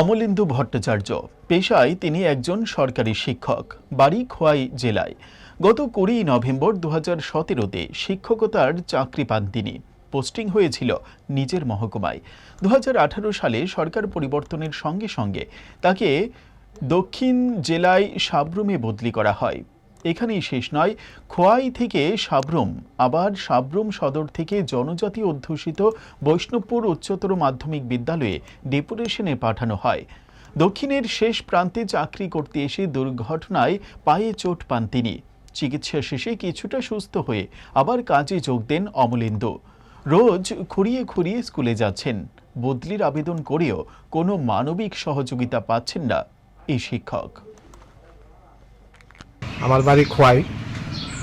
অমলেন্দু ভট্টাচার্য। পেশায় তিনি একজন সরকারি শিক্ষক, বাড়ি খোয়াই জেলায়। গত কুড়ি নভেম্বর দু হাজার সতেরোতে শিক্ষকতার চাকরি পান তিনি। পোস্টিং হয়েছিল নিজের মহকুমায়। দু হাজার আঠারো সালে সরকার পরিবর্তনের সঙ্গে সঙ্গে তাকে দক্ষিণ জেলায় সাবরুমে বদলি করা হয়। এখানেই শেষ নয়। খোয়াই থেকে সাবরুম, আবার সাবরুম সদর থেকে জনজাতি অধ্যুষিত বৈষ্ণবপুর উচ্চতর মাধ্যমিক বিদ্যালয়ে ডেপুটেশনে পাঠানো হয়। দক্ষিণের শেষ প্রান্তে চাকরি করতে এসে দুর্ঘটনায় পায়ে চোট পান তিনি। চিকিৎসা শেষে কিছুটা সুস্থ হয়ে আবার কাজে যোগ দেন অমলেন্দু। রোজ খুঁড়িয়ে খুঁড়িয়ে স্কুলে যাচ্ছেন। বদলির আবেদন করেও কোনো মানবিক সহযোগিতা পাচ্ছেন না এই শিক্ষক। আমার বাড়ি খোয়াই।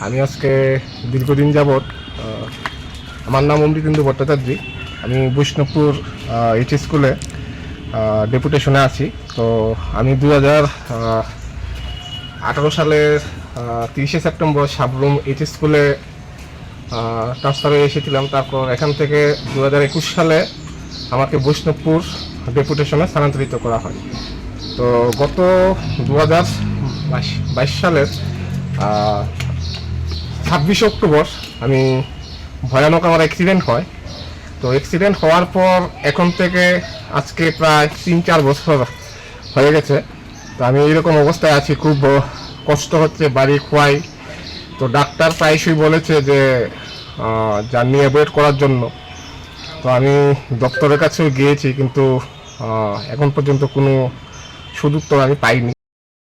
আমি আজকে দীর্ঘদিন যাবৎ আমার নাম অমৃতেন্দু ভট্টাচার্য। আমি বৈষ্ণবপুর এইচ স্কুলে ডেপুটেশনে আছি। তো আমি দু হাজার আঠারো সালের তিরিশে সেপ্টেম্বর সাবরুম এইচ স্কুলে ট্রান্সফার হয়ে এসেছিলাম। তারপর এখান থেকে দু একুশ সালে আমাকে বৈষ্ণবপুর ডেপুটেশনে স্থানান্তরিত করা হয়। তো গত দু হাজার বাইশ সালের ছাব্বিশে অক্টোবর আমি ভয়ানক আমার অ্যাক্সিডেন্ট হয়। তো অ্যাক্সিডেন্ট হওয়ার পর এখন থেকে আজকে প্রায় তিন, চার বছর হয়ে গেছে। তো আমি এইরকম অবস্থায় আছি, খুব কষ্ট হচ্ছে, বাড়ি খোয়াই। তো ডাক্তার প্রায়শই বলেছে যে জার্নি অ্যাভয়েড করার জন্য। তো আমি দপ্তরের কাছেও গিয়েছি, কিন্তু এখন পর্যন্ত কোনো সুদুত্তর আমি পাইনি।